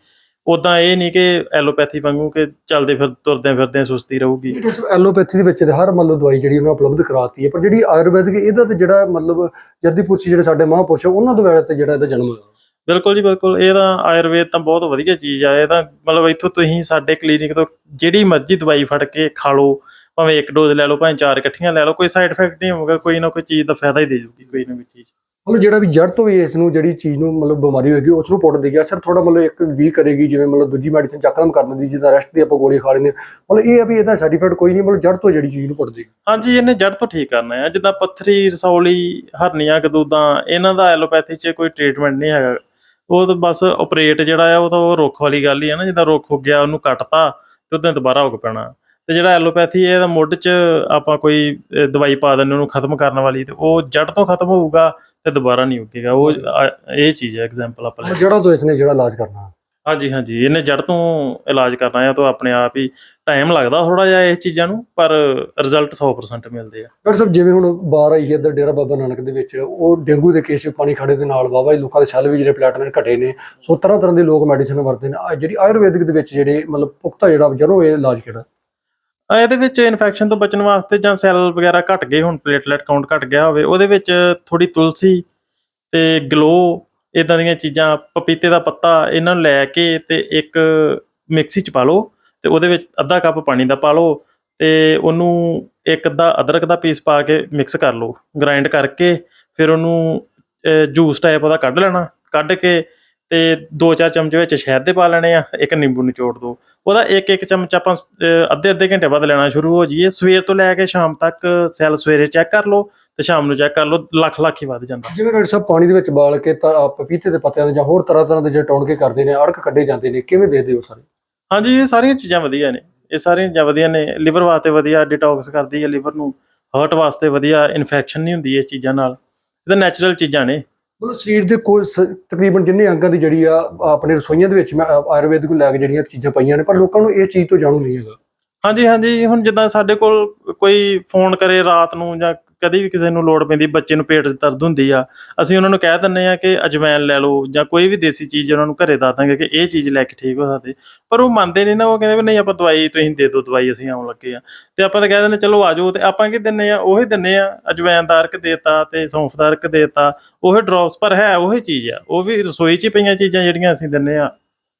ਉਦਾਂ ਇਹ ਨਹੀਂ ਕਿ ਐਲੋਪੈਥੀ ਵਾਂਗੂ ਕਿ ਚੱਲਦੇ ਫਿਰ ਤੁਰਦੇ ਫਿਰਦੇ ਸੁਸਤੀ ਰਹੂਗੀ। ਐਲੋਪੈਥੀ ਦੇ ਵਿੱਚ ਤੇ ਹਰ ਮਤਲਬ ਦਵਾਈ ਜਿਹੜੀ ਉਹਨਾਂ ਉਪਲਬਧ ਕਰਾਤੀ ਹੈ ਪਰ ਜਿਹੜੀ ਆਯੁਰਵੈਦਿਕ ਇਹਦਾ ਤੇ ਜਿਹੜਾ ਮਤਲਬ ਜੱਦੀ ਪੁਰਸ਼ ਜਿਹੜੇ ਸਾਡੇ ਮਹਾਂਪੁਰਸ਼ ਉਹਨਾਂ ਦੇ ਵੇਲੇ ਤੇ ਜਿਹੜਾ ਇਹਦਾ ਜਨਮ ਹੋਇਆ। ਬਿਲਕੁਲ ਜੀ ਬਿਲਕੁਲ। ਇਹ ਤਾਂ ਆਯੁਰਵੇਦ ਤਾਂ ਬਹੁਤ ਵਧੀਆ ਚੀਜ਼ ਆ ਇਹ ਤਾਂ ਮਤਲਬ ਇੱਥੋਂ ਤੁਸੀਂ ਸਾਡੇ ਕਲੀਨਿਕ ਤੋਂ ਜਿਹੜੀ ਮਰਜ਼ੀ ਦਵਾਈ ਫੜ ਕੇ ਖਾ ਲਓ ਭਾਵੇਂ ਇੱਕ ਡੋਜ਼ ਲੈ ਲਓ ਭਾਵੇਂ ਚਾਰ ਇਕੱਠੀਆਂ ਲੈ ਲਓ ਕੋਈ ਸਾਈਡ ਇਫੈਕਟ ਨਹੀਂ ਹੋਊਗਾ ਕੋਈ ਨਾ ਕੋਈ ਚੀਜ਼ ਦਾ ਫਾਇਦਾ ਹੀ ਦੇ ਜੂਗੀ ਕੋਈ ਨਾ ਕੋਈ ਚੀਜ਼। ਮਤਲਬ ਜਿਹੜਾ ਵੀ ਜੜ ਤੋਂ ਵੀ ਇਸ ਨੂੰ ਜਿਹੜੀ ਚੀਜ਼ ਨੂੰ ਮਤਲਬ ਬਿਮਾਰੀ ਹੋਏਗੀ ਉਸ ਨੂੰ ਪੁੱਟ ਦੇਗੀ ਅਸਰ ਥੋੜਾ ਮਤਲਬ ਇੱਕ ਵੀ ਕਰੇਗੀ ਜਿਵੇਂ ਮਤਲਬ ਦੂਜੀ ਮੈਡੀਸਿਨ ਚੱਕਰਮ ਕਰ ਦਿੰਦੀ ਜਿੱਦਾਂ ਰੈਸਟ ਦੀ ਆਪਾਂ ਗੋਲੀ ਖਾ ਲੈਂਦੇ। ਮਤਲਬ ਇਹ ਆ ਵੀ ਇਹਦਾ ਸਾਈਡ ਇਫੈਕਟ ਕੋਈ ਨਹੀਂ ਮਤਲਬ ਜੜ ਤੋਂ ਜਿਹੜੀ ਚੀਜ਼ ਨੂੰ ਪੁੱਟ ਦੇਗੀ ਹਾਂਜੀ ਇਹਨੇ ਜੜ ਤੋਂ ਠੀਕ ਕਰਨਾ ਹੈ। ਜਿੱਦਾਂ ਪੱਥਰੀ ਰਸੌਲੀ ਹਰਨੀਆਂ ਕਦੂਦਾਂ ਇਹਨਾਂ ਦਾ ਐਲੋਪੈਥੀ 'ਚ ਕੋਈ ਟ੍ਰੀਟਮੈਂਟ ਨਹੀਂ ਹੈਗਾ। ਉਹ ਤਾਂ ਬਸ ਆਪਰੇਟ ਜਿਹੜਾ ਆ ਉਹ ਤਾਂ ਉਹ ਰੁੱਖ ਵਾਲੀ ਗੱਲ ਹੀ ਆ ਨਾ ਜਿੱਦਾਂ ਰੁੱਖ ਹੋ ਗਿਆ ਉਹਨੂੰ ਕੱਟਤਾ ਤੇ ਉਹਦੇ ਦੁਬਾਰਾ ਉੱਗ ਪੈਣਾ। ਤੇ ਜਿਹੜਾ ਐਲੋਪੈਥੀ ਇਹ ਤਾਂ ਮੁੱਢ 'ਚ ਆਪਾਂ ਕੋਈ ਦਵਾਈ ਪਾ ਦਿੰਦੇ ਉਹਨੂੰ ਖਤਮ ਕਰਨ ਵਾਲੀ ਤੇ ਉਹ ਜੜ ਤੋਂ ਖਤਮ ਹੋਊਗਾ ਤੇ ਦੁਬਾਰਾ ਨਹੀਂ ਉੱਗੇਗਾ। ਉਹ ਇਹ ਚੀਜ਼ ਹੈ ਐਗਜ਼ਾਮਪਲ ਆਪਾਂ ਜੜਾਂ ਤੋਂ ਇਸ ਨੇ ਜਿਹੜਾ ਇਲਾਜ ਕਰਨਾ। ਹਾਂਜੀ ਹਾਂਜੀ ਇਹਨੇ ਜੜ ਤੋਂ ਇਲਾਜ ਕਰਨਾ ਹੈ ਤਾਂ ਆਪਣੇ ਆਪ ਹੀ ਟਾਈਮ ਲੱਗਦਾ ਥੋੜਾ ਜਿਹਾ ਇਹ ਚੀਜ਼ਾਂ ਨੂੰ ਪਰ ਰਿਜ਼ਲਟ 100% ਮਿਲਦੇ ਆ। ਡਾਕਟਰ ਸਾਹਿਬ ਜਿਵੇਂ ਹੁਣ ਬਾਹਰ ਆਈ ਹੈ ਇੱਧਰ ਡੇਰਾ ਬਾਬਾ ਨਾਨਕ ਦੇ ਵਿੱਚ ਉਹ ਡੇਂਗੂ ਦੇ ਕੇਸ ਪਾਣੀ ਖੜੇ ਦੇ ਨਾਲ ਵਾਵਾ ਹੀ ਲੋਕਾਂ ਦੇ ਸੈੱਲ ਵੀ ਜਿਹੜੇ ਪਲੇਟਲੇਟ ਘਟੇ ਨੇ ਸੋ ਤਰ੍ਹਾਂ ਤਰ੍ਹਾਂ ਦੇ ਲੋਕ ਮੈਡੀਸਨ ਵਰਤਦੇ ਨੇ। ਜਿਹੜੀ ਆਯੁਰਵੈਦਿਕ ਦੇ ਵਿੱਚ ਜਿਹੜੇ ਮਤਲਬ ਪੁਖਤਾ ਜਿਹੜਾ ਜਰੋਂ ਇਹ ਇਲਾਜ ਕਿਹੜਾ? ਇਹਦੇ ਵਿੱਚ ਇਨਫੈਕਸ਼ਨ ਤੋਂ ਬਚਣ ਵਾਸਤੇ ਜਾਂ ਸੈੱਲ ਵਗੈਰਾ ਘਟ ਗਏ, ਹੁਣ ਪਲੇਟਲੇਟ ਕਾਊਂਟ ਘਟ ਗਿਆ ਹੋਵੇ, ਉਹਦੇ ਵਿੱਚ ਥੋੜੀ ਤੁਲਸੀ ਤੇ ਗਲੋ ਇਦਾਂ ਦੀਆਂ ਚੀਜ਼ਾਂ, ਪਪੀਤੇ ਦਾ ਪੱਤਾ, ਇਹਨਾਂ ਨੂੰ ਲੈ ਕੇ ਤੇ ਇੱਕ ਮਿਕਸੀ ਚ ਪਾ ਲਓ ਤੇ ਉਹਦੇ ਵਿੱਚ ਅੱਧਾ ਕੱਪ ਪਾਣੀ ਦਾ ਪਾ ਲਓ ਤੇ ਉਹਨੂੰ ਇੱਕ ਅੱਧਾ ਅਦਰਕ ਦਾ ਪੀਸ ਪਾ ਕੇ ਮਿਕਸ ਕਰ ਲਓ ਗ੍ਰਾਈਂਡ ਕਰਕੇ, ਫਿਰ ਉਹਨੂੰ ਜੂਸ ਟਾਈਪ ਉਹਦਾ ਕੱਢ ਲੈਣਾ, ਕੱਢ ਕੇ ਤੇ 2-4 ਚਮਚ ਵਿੱਚ ਸ਼ਹਿਦ ਦੇ ਪਾ ਲੈਣੇ ਆ ਇੱਕ ਨਿੰਬੂ ਨਿਚੋੜ ਦਿਓ ਉਹਦਾ ਇੱਕ ਇੱਕ ਚਮਚ ਆਪਾਂ ਅੱਧੇ ਅੱਧੇ ਘੰਟੇ ਬਾਅਦ ਲੈਣਾ ਸ਼ੁਰੂ ਹੋ ਜਾਈਏ। ਸਵੇਰ ਤੋਂ ਲੈ ਕੇ ਸ਼ਾਮ ਤੱਕ ਸੈੱਲ ਸਵੇਰੇ ਚੈੱਕ ਕਰ ਲਓ ਤੇ ਸ਼ਾਮ ਨੂੰ ਚੈੱਕ ਕਰ ਲਓ ਲੱਖ ਲੱਖ ਹੀ ਵੱਧ ਜਾਂਦਾ। ਜਿਵੇਂ ਡਾਕਟਰ ਸਾਹਿਬ ਪਾਣੀ ਦੇ ਵਿੱਚ ਬਾਲ ਕੇ ਤਾਂ ਪਪੀਤੇ ਦੇ ਪੱਤਿਆਂ ਦੇ ਜਾਂ ਹੋਰ ਤਰ੍ਹਾਂ ਤਰ੍ਹਾਂ ਦੇ ਜਿਹੜੇ ਟੌਣਕੇ ਕਰਦੇ ਨੇ ਅੜਕ ਕੱਢੇ ਜਾਂਦੇ ਨੇ ਕਿਵੇਂ ਦੇਖਦੇ ਹੋ ਸਾਰੇ? ਹਾਂਜੀ ਇਹ ਸਾਰੀਆਂ ਚੀਜ਼ਾਂ ਵਧੀਆ ਨੇ। ਇਹ ਸਾਰੀਆਂ ਚੀਜ਼ਾਂ ਵਧੀਆ ਨੇ। ਲਿਵਰ ਵਾਸਤੇ ਵਧੀਆ ਡਿਟੌਕਸ ਕਰਦੀ ਹੈ ਲਿਵਰ ਨੂੰ। ਹਾਰਟ ਵਾਸਤੇ ਵਧੀਆ ਇਨਫੈਕਸ਼ਨ ਨਹੀਂ ਹੁੰਦੀ ਇਸ ਚੀਜ਼ਾਂ ਨਾਲ। ਇਹ ਤਾਂ ਨੈਚੁਰਲ ਚੀਜ਼ਾਂ ਨੇ। ਮਤਲਬ ਸਰੀਰ ਦੇ ਕੋਈ ਤਕਰੀਬਨ ਜਿੰਨੇ ਅੰਗਾਂ ਦੀ ਜਿਹੜੀ ਆ, ਆਪਣੇ ਰਸੋਈਆਂ ਦੇ ਵਿੱਚ ਮੈਂ ਆਯੁਰਵੈਦਿਕ ਨੂੰ ਲੈ ਕੇ ਜਿਹੜੀਆਂ ਚੀਜ਼ਾਂ ਪਈਆਂ ਨੇ, ਪਰ ਲੋਕਾਂ ਨੂੰ ਇਹ ਚੀਜ਼ ਤੋਂ ਜਾਣੂ ਨਹੀਂ ਹੈਗਾ। ਹਾਂਜੀ ਹਾਂਜੀ, ਹੁਣ ਜਿੱਦਾਂ ਸਾਡੇ ਕੋਲ ਕੋਈ ਫੋਨ ਕਰੇ ਰਾਤ ਨੂੰ ਜਾਂ ਕਦੇ ਵੀ ਕਿਸੇ ਨੂੰ ਲੋੜ ਪੈਂਦੀ, ਬੱਚੇ ਨੂੰ ਪੇਟ 'ਚ ਦਰਦ ਹੁੰਦੀ ਆ, ਅਸੀਂ ਉਹਨਾਂ ਨੂੰ ਕਹਿ ਦਿੰਦੇ ਆ ਕਿ ਅਜਵਾਇਨ ਲੈ ਲਓ ਜਾਂ ਕੋਈ ਵੀ ਦੇਸੀ ਚੀਜ਼ ਉਹਨਾਂ ਨੂੰ ਘਰੇ ਦੱਸ ਦਾਂਗੇ ਕਿ ਇਹ ਚੀਜ਼ ਲੈ ਕੇ ਠੀਕ ਹੋ ਸਕਦੇ। ਪਰ ਉਹ ਮੰਨਦੇ ਨਹੀਂ ਨਾ, ਉਹ ਕਹਿੰਦੇ ਵੀ ਨਹੀਂ ਆਪਾਂ ਦਵਾਈ ਤੁਸੀਂ ਦੇ ਦਿਓ, ਦਵਾਈ ਅਸੀਂ ਆਉਣ ਲੱਗੇ ਆ ਤੇ ਆਪਾਂ ਤਾਂ ਕਹਿ ਦਿੰਦੇ ਚਲੋ ਆ ਜਾਓ, ਤੇ ਆਪਾਂ ਕੀ ਦਿੰਨੇ ਆ ਉਹੀ ਦਿੰਨੇ ਆ ਅਜਵਾਇਨ ਦਾ ਅਰਕ ਦੇਤਾ ਤੇ ਸੌਂਫ ਦਾ ਅਰਕ ਦੇਤਾ, ਉਹੀ ਡ੍ਰੌਪਸ ਪਰ ਹੈ ਉਹੀ ਚੀਜ਼ ਆ, ਉਹ ਵੀ ਰਸੋਈ 'ਚ ਪਈਆਂ ਚੀਜ਼ਾਂ ਜਿਹੜੀਆਂ ਅਸੀਂ ਦਿੰਨੇ ਆ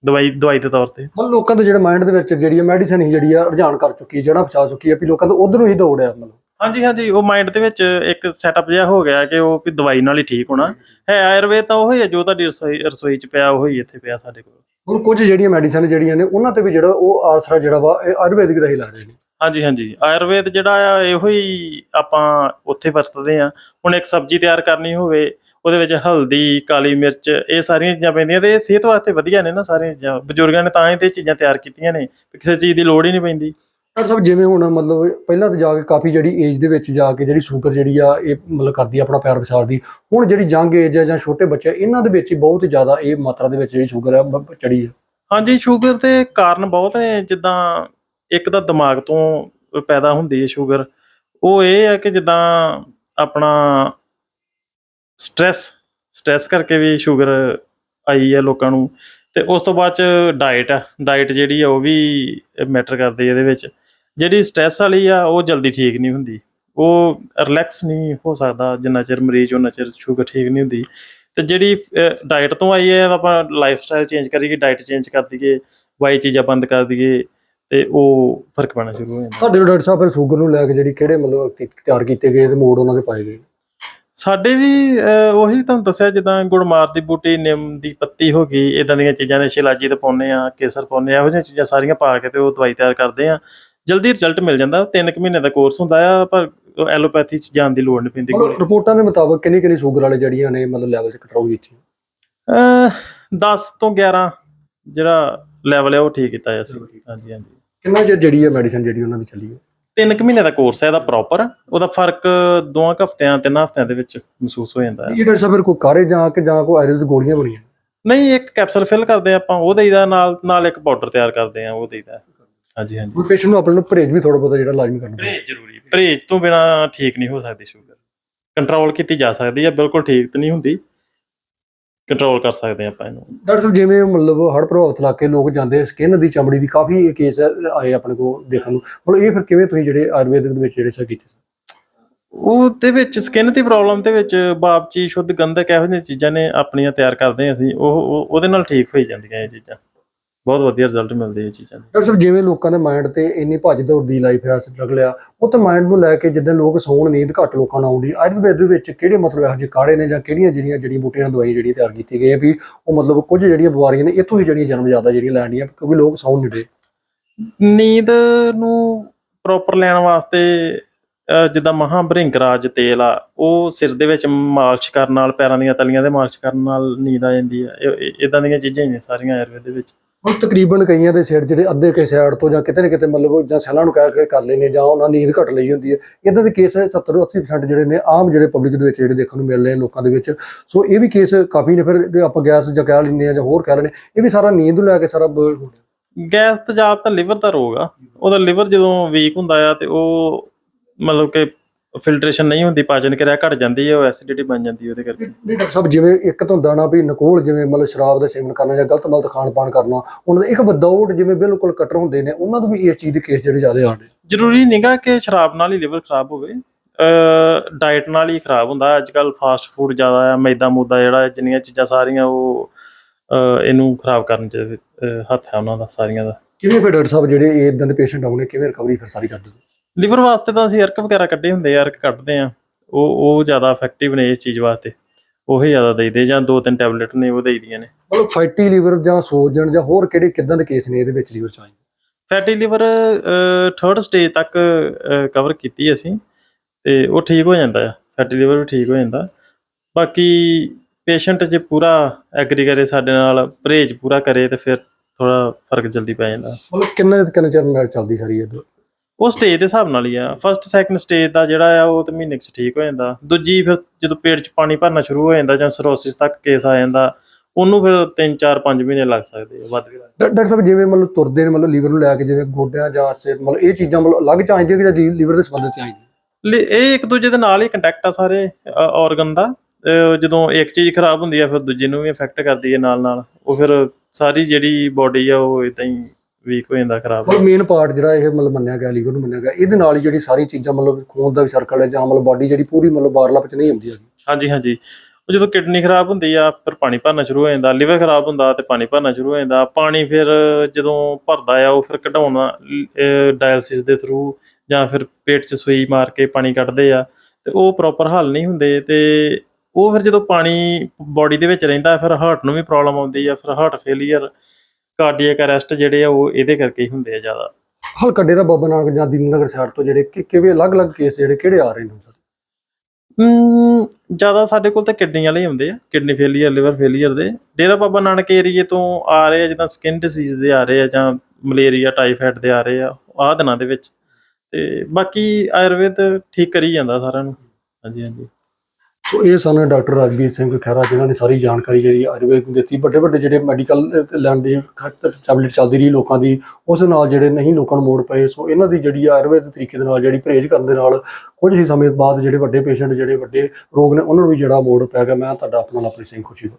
ਦਵਾਈ ਦਵਾਈ ਦੇ ਤੌਰ ਤੇ। ਮਤਲਬ ਲੋਕਾਂ ਦੇ ਜਿਹੜੇ ਮਾਈਂਡ ਦੇ ਵਿੱਚ ਜਿਹੜੀ ਮੈਡੀਸਨ ਹੀ ਜਿਹੜੀ ਆ ਰੁਝਾਨ ਕਰ ਚੁੱਕੀ ਹੈ, ਜਿਹੜਾ ਫਸਾ ਚੁੱਕੀ ਹੈ, ਵੀ ਲੋਕਾਂ ਦਾ ਉਧਰ ਨੂੰ ਹੀ ਦੌੜ ਆ ਮਤਲਬ। ਹਾਂਜੀ ਹਾਂਜੀ ਉਹ ਮਾਈਂਡ ਦੇ ਵਿੱਚ ਇੱਕ ਸੈਟਅਪ ਜਿਹਾ ਹੋ ਗਿਆ ਕਿ ਉਹ ਵੀ ਦਵਾਈ ਨਾਲ ਹੀ ਠੀਕ ਹੋਣਾ। ਹੈ ਆਯੁਰਵੇਦ ਤਾਂ ਉਹੀ ਹੈ ਜੋ ਤੁਹਾਡੀ ਰਸੋਈ ਰਸੋਈ 'ਚ ਪਿਆ ਉਹੀ ਇੱਥੇ ਪਿਆ ਸਾਡੇ ਕੋਲ। ਹੁਣ ਕੁਝ ਜਿਹੜੀਆਂ ਮੈਡੀਸਨ ਜਿਹੜੀਆਂ ਨੇ ਉਹਨਾਂ ਤੇ ਵੀ ਜਿਹੜਾ ਉਹ ਆਸਰਾ ਜਿਹੜਾ ਵਾ ਇਹ ਆਯੁਰਵੈਦਿਕ ਦਾ ਹੀ ਲਾ ਰਹੇ ਨੇ। ਹਾਂਜੀ ਹਾਂਜੀ ਆਯੁਰਵੇਦ ਜਿਹੜਾ ਆ ਇਹੋ ਹੀ ਆਪਾਂ ਉੱਥੇ ਵਰਤਦੇ ਆ ਹੁਣ ਇੱਕ ਸਬਜ਼ੀ ਤਿਆਰ ਕਰਨੀ ਹੋਵੇ ਉਹਦੇ ਵਿੱਚ ਹਲਦੀ ਕਾਲੀ ਮਿਰਚ ਇਹ ਸਾਰੀਆਂ ਚੀਜ਼ਾਂ ਪੈਂਦੀਆਂ ਤੇ ਇਹ ਸਿਹਤ ਵਾਸਤੇ ਵਧੀਆ ਨੇ ਨਾ ਸਾਰੀਆਂ ਚੀਜ਼ਾਂ। ਬਜ਼ੁਰਗਾਂ ਨੇ ਤਾਂ ਹੀ ਤੇ ਚੀਜ਼ਾਂ ਤਿਆਰ ਕੀਤੀਆਂ ਨੇ ਕਿਸੇ ਚੀਜ਼ ਦੀ ਲੋੜ ਹੀ ਨਹੀਂ ਪੈਂਦੀ। ਡਾਕਟਰ ਸਾਹਿਬ, ਜਿਵੇਂ ਹੁਣ ਮਤਲਬ ਪਹਿਲਾਂ ਤਾਂ ਜਾ ਕੇ ਕਾਫੀ ਜਿਹੜੀ ਏਜ ਦੇ ਵਿੱਚ ਜਾ ਕੇ ਜਿਹੜੀ ਸ਼ੂਗਰ ਜਿਹੜੀ ਆ, ਇਹ ਮਤਲਬ ਕਰਦੀ ਆ ਆਪਣਾ ਪੈਰ ਵਿਸਾਰ ਦੀ ਹੁਣ ਜਿਹੜੀ ਜੰਗ ਏਜ ਹੈ ਜਾਂ ਛੋਟੇ ਬੱਚੇ ਇਹਨਾਂ ਦੇ ਵਿੱਚ ਹੀ ਬਹੁਤ ਜ਼ਿਆਦਾ ਇਹ ਮਾਤਰਾ ਦੇ ਵਿੱਚ ਜਿਹੜੀ ਸ਼ੂਗਰ ਆ, ਬ- ਚੜੀ ਆ। ਹਾਂਜੀ, ਸ਼ੂਗਰ ਦੇ ਕਾਰਨ ਬਹੁਤ ਨੇ। ਜਿੱਦਾਂ ਇੱਕ ਤਾਂ ਦਿਮਾਗ ਤੋਂ ਪੈਦਾ ਹੁੰਦੀ ਹੈ ਸ਼ੂਗਰ। ਉਹ ਇਹ ਆ ਕਿ ਜਿੱਦਾਂ ਆਪਣਾ ਸਟ੍ਰੈਸ ਸਟ੍ਰੈਸ ਕਰਕੇ ਵੀ ਸ਼ੂਗਰ ਆਈ ਹੈ ਲੋਕਾਂ ਨੂੰ। ਤੇ ਉਸ ਤੋਂ ਬਾਅਦ ਚ ਡਾਈਟ ਆ। ਡਾਈਟ ਜਿਹੜੀ ਆ, ਉਹ ਵੀ ਮੈਟਰ ਕਰਦੀ ਹੈ ਇਹਦੇ ਵਿੱਚ। ਜਿਹੜੀ ਸਟ੍ਰੈਸ ਵਾਲੀ ਆ ਉਹ ਜਲਦੀ ਠੀਕ ਨਹੀਂ ਹੁੰਦੀ। ਉਹ ਰਿਲੈਕਸ ਨਹੀਂ ਹੋ ਸਕਦਾ ਜਿੰਨਾ ਚਿਰ ਮਰੀਜ਼ ਉਹਨਾਂ ਚਿਰ ਸ਼ੂਗਰ ਠੀਕ ਨਹੀਂ ਹੁੰਦੀ। ਤੇ ਜਿਹੜੀ ਡਾਈਟ ਤੋਂ ਆਈ ਹੈ ਆਪਾਂ ਲਾਈਫ ਸਟਾਈਲ ਚੇਂਜ ਕਰੀਏ ਡਾਈਟ ਚੇਂਜ ਕਰ ਦਈਏ ਵਾਈ ਚੀਜ਼ਾਂ ਬੰਦ ਕਰ ਦਈਏ ਤੇ ਉਹ ਫ਼ਰਕ ਪੈਣਾ ਸ਼ੁਰੂ ਹੋ ਜਾਂਦਾ। ਤੁਹਾਡੇ ਡਾਕਟਰ ਸਾਹਿਬ ਫਿਰ ਸ਼ੂਗਰ ਨੂੰ ਲੈ ਕੇ ਜਿਹੜੀ ਕਿਹੜੇ ਮਤਲਬ ਤਿਆਰ ਕੀਤੇ ਗਏ ਤੇ ਮੋੜ ਉਹਨਾਂ ਦੇ ਪਾਏ ਗਏ? ਸਾਡੇ ਵੀ ਉਹੀ ਤੁਹਾਨੂੰ ਦੱਸਿਆ ਜਿੱਦਾਂ ਗੁੜਮਾਰ ਦੀ ਬੂਟੀ ਨਿੰਮ ਦੀ ਪੱਤੀ ਹੋ ਗਈ ਇਦਾਂ ਦੀਆਂ ਚੀਜ਼ਾਂ ਨੇ ਸ਼ਿਲਾਜੀ ਤੇ ਪਾਉਂਦੇ ਆ ਕੇਸਰ ਪਾਉਂਦੇ ਆ ਇਹੋ ਜਿਹੀਆਂ ਚੀਜ਼ਾਂ ਸਾਰੀਆਂ ਪਾ ਕੇ ਤੇ ਉਹ ਦਵਾਈ ਤਿਆਰ ਕਰਦੇ ਆ ਜਲਦੀ ਰਿਜ਼ਲਟ ਮਿਲ ਜਾਂਦਾ 3 ਕੁ ਮਹੀਨੇ ਦਾ ਕੋਰਸ ਹੁੰਦਾ ਆ ਪਰ ਐਲੋਪੈਥੀ ਚ ਜਾਣ ਦੀ ਲੋੜ ਨਹੀਂ ਪੈਂਦੀ ਮਤਲਬ ਰਿਪੋਰਟਾਂ ਦੇ ਮੁਤਾਬਕ ਕਿੰਨੀ ਕਿੰਨੀ ਸ਼ੂਗਰ ਵਾਲੇ ਜਿਹੜੀਆਂ ਨੇ ਮਤਲਬ ਲੈਵਲ 'ਚ ਕੰਟਰੋਲ ਕੀਤੀ ਅਹ 10 ਤੋਂ 11 ਜਿਹੜਾ ਲੈਵਲ ਹੈ ਉਹ ਠੀਕ ਕੀਤਾ ਅਸੀਂ ਹਾਂਜੀ ਹਾਂਜੀ। ਕਿੰਨਾ ਚਿਰ ਜਿਹੜੀ ਹੈ ਮੈਡੀਸਨ ਜਿਹੜੀ ਉਹਨਾਂ ਦੀ ਚੱਲੀ ਹੈ ਤਿੰਨ ਕੁ ਮਹੀਨੇ ਦਾ ਕੋਰਸ ਹੈ ਇਹਦਾ ਪ੍ਰੋਪਰ ਉਹਦਾ ਫ਼ਰਕ ਦੋਆਂ ਕੁ ਹਫ਼ਤਿਆਂ ਤਿੰਨ ਹਫ਼ਤਿਆਂ ਦੇ ਵਿੱਚ ਮਹਿਸੂਸ ਹੋ ਜਾਂਦਾ ਹੈ ਇਹ ਡਾਕਟਰ ਸਾਹਿਬ ਫਿਰ ਕੋਈ ਕਾਰੇ ਜਾਂ ਕਿ ਜਾਂ ਕੋਈ ਆਯੁਰਵੈਦਿਕ ਗੋਲੀਆਂ ਬਣੀਆਂ? ਨਹੀਂ ਇੱਕ ਕੈਪਸੂਲ ਫਿਲ ਕਰਦੇ ਆਪਾਂ ਉਹ ਦੇਈਦਾ ਨਾਲ ਨਾਲ ਇੱਕ ਪਾਊਡਰ ਤਿਆਰ ਕਰਦੇ ਆ ਉਹ ਦੇਈਦਾ। ਹਾਂਜੀ ਹਾਂਜੀ। ਕੋਈ ਪੇਸ਼ੈਂਟ ਨੂੰ ਆਪਣੇ ਨੂੰ ਪਰਹੇਜ਼ ਵੀ ਥੋੜਾ ਬਹੁਤਾ ਜਿਹੜਾ ਲਾਜ਼ਮੀ ਕਰਨਾ ਪੈਂਦਾ। ਪਰਹੇਜ਼ ਜ਼ਰੂਰੀ ਪਰਹੇਜ਼ ਤੋਂ ਬਿਨਾ ਠੀਕ ਨਹੀਂ ਹੋ ਸਕਦੀ ਸ਼ੂਗਰ ਕੰਟਰੋਲ ਕੀਤੀ ਜਾ ਸਕਦੀ ਹੈ ਬਿਲਕੁਲ ਠੀਕ ਤਾਂ ਨਹੀਂ ਹੁੰਦੀ। ਕੰਟਰੋਲ ਕਰ ਸਕਦੇ ਆਪਾਂ ਇਹਨੂੰ। ਡਾਕਟਰ ਸਾਹਿਬ ਜਿਵੇਂ ਮਤਲਬ ਹੜ੍ਹ ਪ੍ਰਭਾਵਿਤ ਇਲਾਕੇ ਲੋਕ ਜਾਂਦੇ ਸਕਿਨ ਦੀ ਚਮੜੀ ਦੀ ਕਾਫੀ ਕੇਸ ਆਏ ਆਪਣੇ ਕੋਲ ਦੇਖਣ ਨੂੰ। ਮਤਲਬ ਇਹ ਫਿਰ ਕਿਵੇਂ ਤੁਸੀਂ ਜਿਹੜੇ ਆਯੁਰਵੈਦਿਕ ਦੇ ਵਿੱਚ ਜਿਹੜੇ ਸਾ ਕੀਤੇ ਸੀ? ਉਹਦੇ ਵਿੱਚ ਸਕਿਨ ਦੀ ਪ੍ਰੋਬਲਮ ਦੇ ਵਿੱਚ ਬਾਪਚੀ ਸ਼ੁੱਧ ਗੰਧਕ ਇਹੋ ਜਿਹੀਆਂ ਚੀਜ਼ਾਂ ਨੇ ਆਪਣੀਆਂ ਤਿਆਰ ਕਰਦੇ ਹਾਂ ਅਸੀਂ। ਉਹ- ਉਹਦੇ ਨਾਲ ਠੀਕ ਹੋਈ ਜਾਂਦੀਆਂ ਇਹ ਚੀਜ਼ਾਂ। ਬਹੁਤ ਵਧੀਆ ਰਿਜ਼ਲਟ ਮਿਲਦੇ ਇਹ ਚੀਜ਼ਾਂ ਦੇ। ਡਾਕਟਰ ਸਾਹਿਬ ਜਿਵੇਂ ਲੋਕਾਂ ਦੇ ਮਾਈਂਡ ਤੇ ਇੰਨੀ ਭੱਜ ਦੌੜ ਦੀ ਲਾਈਫ ਹੈ ਸਟਰਗਲ ਆ ਉਹ ਤਾਂ ਮਾਈਂਡ ਨੂੰ ਲੈ ਕੇ ਜਿੱਦਾਂ ਲੋਕ ਸੌਣ ਨੀਂਦ ਘੱਟ ਲੋਕਾਂ ਨੂੰ ਆਉਂਦੀ ਆਯੁਰਵੈਦ ਦੇ ਵਿੱਚ ਕਿਹੜੇ ਮਤਲਬ ਇਹੋ ਜਿਹੇ ਕਾੜੇ ਨੇ ਜਾਂ ਕਿਹੜੀਆਂ ਜਿਹੜੀਆਂ ਜੜੀ ਬੂਟੀਆਂ ਨਾਲ ਦਵਾਈ ਜਿਹੜੀ ਤਿਆਰ ਕੀਤੀ ਗਈ ਹੈ ਵੀ ਉਹ ਮਤਲਬ ਕੁਝ ਜਿਹੜੀਆਂ ਬਿਮਾਰੀਆਂ ਨੇ ਇੱਥੋਂ ਹੀ ਜਿਹੜੀਆਂ ਜਨਮ ਜ਼ਿਆਦਾ ਜਿਹੜੀਆਂ ਲੈਣੀਆਂ ਕਿਉਂਕਿ ਲੋਕ ਸੌਣ ਨਹੀਂ ਰਹੇ ਨੀਂਦ ਨੂੰ ਪ੍ਰੋਪਰ ਲੈਣ ਵਾਸਤੇ ਜਿੱਦਾਂ ਮਹਾ ਭ੍ਰਿੰਗਰਾਜ ਤੇਲ ਆ ਉਹ ਸਿਰ ਦੇ ਵਿੱਚ ਮਾਲਿਸ਼ ਕਰਨ ਨਾਲ ਪੈਰਾਂ ਦੀਆਂ ਤਲੀਆਂ ਦੇ ਮਾਲਿਸ਼ ਕਰਨ ਨਾਲ ਨੀਂਦ ਆ ਜਾਂਦੀ ਆ। ਇਦਾਂ ਦੀਆਂ ਚੀਜ਼ਾਂ ਹੀ ਨੇ ਸਾਰੀਆਂ ਆਯੁਰਵੇਦ ਦੇ ਵਿੱਚ। ਹੁਣ ਤਕਰੀਬਨ ਕਈਆਂ ਦੇ ਸਿਰ ਜਿਹੜੇ ਅੱਧੇ ਕੇ ਸਾਈਡ ਤੋਂ ਜਾਂ ਕਿਤੇ ਨਾ ਕਿਤੇ ਮਤਲਬ ਜਾਂ ਸੈਲਾਂ ਨੂੰ ਕਹਿ ਕੇ ਕਰ ਲੈਨੇ ਜਾਂ ਉਹਨਾਂ ਨੀਂਦ ਘਟ ਲਈ ਹੁੰਦੀ ਹੈ। ਇਦਾਂ ਦੇ ਕੇਸ 70 80% ਜਿਹੜੇ ਨੇ ਆਮ ਜਿਹੜੇ ਪਬਲਿਕ ਦੇ ਵਿੱਚ ਜਿਹੜੇ ਦੇਖਣ ਨੂੰ ਮਿਲ ਰਹੇ ਨੇ ਲੋਕਾਂ ਦੇ ਵਿੱਚ। ਸੋ ਇਹ ਵੀ ਕੇਸ ਕਾਫੀ ਨੇ ਫਿਰ ਆਪਾਂ ਗੈਸ ਜਾਂ ਕਹਿ ਲੈਂਦੇ ਆ ਜਾਂ ਹੋਰ ਕਹਿ ਲੈਂਦੇ ਇਹ ਵੀ ਸਾਰਾ ਨੀਂਦ ਨੂੰ ਲੈ ਕੇ ਸਾਰਾ ਗੈਸ ਤੇਜ਼ਾਬ ਤਾਂ ਲਿਵਰ ਦਾ ਰੋਗ ਆ। ਉਹਦਾ ਲਿਵਰ ਜਦੋਂ ਵੀਕ ਹੁੰਦਾ ਆ ਤੇ ਉਹ ਮਤਲਬ ਕਿ ਫਿਲਟਰੇਸ਼ਨ ਨਹੀਂ ਹੁੰਦੀ ਪਾਚਨ ਕਿਰਿਆ ਘਟ ਜਾਂਦੀ ਹੈ ਉਹ ਐਸਿਡਿਟੀ ਬਣ ਜਾਂਦੀ ਹੈ ਉਹਦੇ ਕਰਕੇ। ਨਹੀਂ ਡਾਕਟਰ ਸਾਹਿਬ ਜਿਵੇਂ ਇੱਕ ਤਾਂ ਹੁੰਦਾ ਨਾ ਵੀ ਨਕੋਲ ਜਿਵੇਂ ਮਤਲਬ ਸ਼ਰਾਬ ਦਾ ਸੇਵਨ ਕਰਨਾ ਜਾਂ ਗਲਤ ਮਲਤ ਖਾਣ ਪਾਣ ਕਰਨਾ ਉਹਨਾਂ ਦਾ ਇੱਕ ਵਿਦਆਊਟ ਜਿਵੇਂ ਬਿਲਕੁਲ ਕਟਰ ਹੁੰਦੇ ਨੇ ਉਹਨਾਂ ਤੋਂ ਵੀ ਇਸ ਚੀਜ਼ ਦੇ ਕੇਸ ਜਿਹੜੇ ਜ਼ਿਆਦਾ ਆਉਂਦੇ ਜ਼ਰੂਰੀ ਨਹੀਂਗਾ ਕਿ ਸ਼ਰਾਬ ਨਾਲ ਹੀ ਲਿਵਰ ਖਰਾਬ ਹੋਵੇ। ਡਾਈਟ ਨਾਲ ਹੀ ਖਰਾਬ ਹੁੰਦਾ। ਅੱਜ ਕੱਲ ਫਾਸਟ ਫੂਡ ਜ਼ਿਆਦਾ ਆ ਮੈਦਾ ਮੂਦਾ ਜਿਹੜਾ ਜਿੰਨੀਆਂ ਚੀਜ਼ਾਂ ਸਾਰੀਆਂ ਉਹ ਇਹਨੂੰ ਖਰਾਬ ਕਰਨ ਚ ਹੱਥ ਹੈ ਉਹਨਾਂ ਦਾ ਸਾਰੀਆਂ ਦਾ। ਕਿਵੇਂ ਫਿਰ ਡਾਕਟਰ ਸਾਹਿਬ ਜਿਹੜੇ ਇਦਾਂ ਦੇ ਪੇਸ਼ੈਂਟ ਆਉਣੇ ਕਿਵੇਂ ਰਿਕਵਰੀ ਫਿਰ ਸਾਰੀ ਕਰਦੇ ਲਿਵਰ ਵਾਸਤੇ ਤਾਂ ਅਸੀਂ ਅਰਕ ਵਗੈਰਾ ਕੱਢੇ ਹੁੰਦੇ ਆ ਅਰਕ ਕੱਢਦੇ ਆ। ਉਹ ਉਹ ਜ਼ਿਆਦਾ ਇਫੈਕਟਿਵ ਨੇ ਇਸ ਚੀਜ਼ ਵਾਸਤੇ। ਉਹੀ ਜ਼ਿਆਦਾ ਦੇਈਦੇ ਜਾਂ ਦੋ ਤਿੰਨ ਟੈਬਲੇਟ ਨੇ ਉਹ ਦੇਈਦੀਆਂ ਨੇ। ਮਤਲਬ ਫੈਟੀ ਲੀਵਰ ਜਾਂ ਸੋਜਨ ਜਾਂ ਹੋਰ ਕਿਹੜੇ ਕਿਦਾਂ ਦੇ ਕੇਸ ਨੇ ਇਹਦੇ ਵਿੱਚ ਲੀਵਰ ਚ? ਆਏ ਫੈਟੀ ਲਿਵਰ ਥਰਡ ਸਟੇਜ ਤੱਕ ਕਵਰ ਕੀਤੀ ਅਸੀਂ। ਤੇ ਉਹ ਠੀਕ ਹੋ ਜਾਂਦਾ ਆ। ਫੈਟੀ ਲਿਵਰ ਵੀ ਠੀਕ ਹੋ ਜਾਂਦਾ। ਬਾਕੀ ਪੇਸ਼ੈਂਟ ਜੇ ਪੂਰਾ ਐਗਰੀ ਕਰੇ ਸਾਡੇ ਨਾਲ ਪਰਹੇਜ਼ ਪੂਰਾ ਕਰੇ ਤੇ ਫਿਰ ਥੋੜਾ ਫ਼ਰਕ ਜਲਦੀ ਪੈ ਜਾਂਦਾ। ਮਤਲਬ ਕਿੰਨੇ ਕਿੰਨੇ ਚਿਰ ਨਾਲ ਚੱਲਦੀ ਸਾਰੀ ਇਹ? ਉਹ ਸਟੇਜ ਦੇ ਹਿਸਾਬ ਨਾਲ ਹੀ ਆ। ਫਸਟ ਸੈਕੰਡ ਸਟੇਜ ਦਾ ਜਿਹੜਾ ਆ ਉਹ ਤੇ ਮਹੀਨੇ 'ਚ ਠੀਕ ਹੋ ਜਾਂਦਾ। ਦੂਜੀ ਫਿਰ ਜਦੋਂ ਪੇਟ 'ਚ ਪਾਣੀ ਭਰਨਾ ਸ਼ੁਰੂ ਹੋ ਜਾਂਦਾ ਜਾਂ ਸਰੋਸਿਸ ਤੱਕ ਕੇਸ ਆ ਜਾਂਦਾ ਉਹਨੂੰ ਫਿਰ 3 4 5 ਮਹੀਨੇ ਲੱਗ ਸਕਦੇ ਆ ਵੱਧ ਵੀ ਲੱਗ ਡਾਕਟਰ ਸਾਹਿਬ ਜਿਵੇਂ ਮਤਲਬ ਤੁਰਦੇ ਨੇ ਮਤਲਬ ਲੀਵਰ ਨੂੰ ਲੈ ਕੇ ਜਿਵੇਂ ਗੋਡਿਆਂ ਜਾਂ ਸਿਰ ਮਤਲਬ ਇਹ ਚੀਜ਼ਾਂ ਮਤਲਬ ਅਲੱਗ ਚਾਹੀਦੀਆਂ ਕਿ ਜਾਂ ਲੀਵਰ ਦੇ ਸੰਬੰਧ ਚ ਲੇ- ਇਹ ਇੱਕ ਦੂਜੇ ਦੇ ਨਾਲ ਹੀ ਕੰਟੈਕਟ ਆ ਸਾਰੇ ਆਰਗਨ ਦਾ। ਜਦੋਂ ਇੱਕ ਚੀਜ਼ ਖਰਾਬ ਹੁੰਦੀ ਆ ਫਿਰ ਦੂਜੇ ਨੂੰ ਵੀ ਇਫੈਕਟ ਕਰਦੀ ਹੈ ਨਾਲ ਨਾਲ ਉਹ ਫਿਰ ਸਾਰੀ ਜਿਹੜੀ ਬਾਡੀ ਆ ਉਹ ਇਦਾਂ ਹੀ ਵੀਕ ਹੋ ਜਾਂਦਾ ਖਰਾਬ। ਮਤਲਬ ਮੇਨ ਪਾਰਟ ਜਿਹੜਾ ਇਹ ਮਤਲਬ ਮੰਨਿਆ ਗਿਆ ਲੀਵਰ ਨੂੰ ਮੰਨਿਆ ਗਿਆ ਇਹਦੇ ਨਾਲ ਹੀ ਜਿਹੜੀ ਸਾਰੀ ਚੀਜ਼ਾਂ ਮਤਲਬ ਖੂਨ ਦਾ ਵੀ ਸਰਕਲ ਹੈ ਜਾਂ ਮਤਲਬ ਬਾਡੀ ਜਿਹੜੀ ਪੂਰੀ ਮਤਲਬ ਬਾਰਲਾ ਵਿੱਚ ਨਹੀਂ ਆਉਂਦੀ ਹੈਗੀ। ਹਾਂਜੀ ਹਾਂਜੀ। ਉਹ ਜਦੋਂ ਕਿਡਨੀ ਖਰਾਬ ਹੁੰਦੀ ਆ ਫਿਰ ਪਾਣੀ ਭਰਨਾ ਸ਼ੁਰੂ ਹੋ ਜਾਂਦਾ ਲਿਵਰ ਖਰਾਬ ਹੁੰਦਾ ਤੇ ਪਾਣੀ ਭਰਨਾ ਸ਼ੁਰੂ ਹੋ ਜਾਂਦਾ। ਪਾਣੀ ਫਿਰ ਜਦੋਂ ਭਰਦਾ ਆ ਉਹ ਫਿਰ ਕਢਾਉਣਾ ਡਾਇਲਿਸਿਸ ਦੇ ਥਰੂ ਜਾਂ ਫਿਰ ਪੇਟ 'ਚ ਸੂਈ ਮਾਰ ਕੇ ਪਾਣੀ ਕੱਢਦੇ ਆ ਤੇ ਉਹ ਪ੍ਰੋਪਰ ਹੱਲ ਨਹੀਂ ਹੁੰਦੇ। ਤੇ ਉਹ ਫਿਰ ਜਦੋਂ ਪਾਣੀ ਬਾਡੀ ਦੇ ਵਿੱਚ ਰਹਿੰਦਾ ਫਿਰ ਹਾਰਟ ਨੂੰ ਵੀ ਪ੍ਰੋਬਲਮ ਆਉਂਦੀ ਆ ਫਿਰ ਹਾਰਟ ਫੇਲੀਅਰ ਕਾਰਡੀਅਕ ਅਰੈਸਟ ਜਿਹੜੇ ਆ ਉਹ ਇਹਦੇ ਕਰਕੇ ਹੀ ਹੁੰਦੇ ਆ ਜ਼ਿਆਦਾ। ਹਲਕਾ ਡੇਰਾ ਬਾਬਾ ਨਾਨਕ ਜਾਂ ਦੀਨਨਗਰ ਸਾਈਡ ਤੋਂ ਜਿਹੜੇ ਕਿ- ਕਿਵੇਂ ਅਲੱਗ-ਅਲੱਗ ਕੇਸ ਜਿਹੜੇ ਕਿਹੜੇ ਆ ਰਹੇ ਨੇ ਹਮ, ਜ਼ਿਆਦਾ ਸਾਡੇ ਕੋਲ ਤਾਂ ਕਿਡਨੀ ਵਾਲੇ ਹੀ ਹੁੰਦੇ ਆ ਕਿਡਨੀ ਫੇਲੀਅਰ ਲਿਵਰ ਫੇਲੀਅਰ ਦੇ। ਡੇਰਾ ਬਾਬਾ ਨਾਨਕ ਏਰੀਏ ਤੋਂ ਆ ਰਹੇ ਆ ਜਿੱਦਾਂ ਸਕਿਨ ਡਿਸੀਜ਼ ਦੇ ਆ ਰਹੇ ਆ ਜਾਂ ਮਲੇਰੀਆ ਟਾਈਫਾਇਡ ਦੇ ਆ ਰਹੇ ਆ ਆਹ ਦਿਨਾਂ ਦੇ ਵਿੱਚ। ਤੇ ਬਾਕੀ ਆਯੁਰਵੇਦ ਠੀਕ ਕਰੀ ਜਾਂਦਾ ਸਾਰਿਆਂ ਨੂੰ। ਹਾਂਜੀ ਹਾਂਜੀ। ਸੋ ਇਹ ਸਨ ਡਾਕਟਰ ਰਾਜਵੀਰ ਸਿੰਘ ਖਹਿਰਾ, ਜਿਨ੍ਹਾਂ ਨੇ ਸਾਰੀ ਜਾਣਕਾਰੀ ਜਿਹੜੀ ਆਯੁਰਵੇਦ ਨੂੰ ਦਿੱਤੀ, ਵੱਡੇ ਵੱਡੇ ਜਿਹੜੇ ਮੈਡੀਕਲ ਲੈਣ ਦੀ ਖਤਰ ਟੈਬਲੇਟ ਚੱਲਦੀ ਰਹੀ ਲੋਕਾਂ ਦੀ, ਉਸ ਨਾਲ ਜਿਹੜੇ ਨਹੀਂ ਲੋਕਾਂ ਨੂੰ ਮੋੜ ਪਏ, ਸੋ ਇਹਨਾਂ ਦੀ ਜਿਹੜੀ ਆਯੁਰਵੇਦ ਤਰੀਕੇ ਦੇ ਨਾਲ ਜਿਹੜੀ ਪਰਹੇਜ਼ ਕਰਨ ਦੇ ਨਾਲ ਕੁਝ ਹੀ ਸਮੇਂ ਬਾਅਦ ਜਿਹੜੇ ਵੱਡੇ ਪੇਸ਼ੈਂਟ ਜਿਹੜੇ ਵੱਡੇ ਰੋਗ ਨੇ, ਉਹਨਾਂ ਨੂੰ ਵੀ ਜਿਹੜਾ ਮੋੜ ਪੈ ਗਿਆ। ਮੈਂ ਤੁਹਾਡਾ ਆਪਣਾ ਲਵਪ੍ਰੀਤ ਸਿੰਘ ਖੁਸ਼ੀ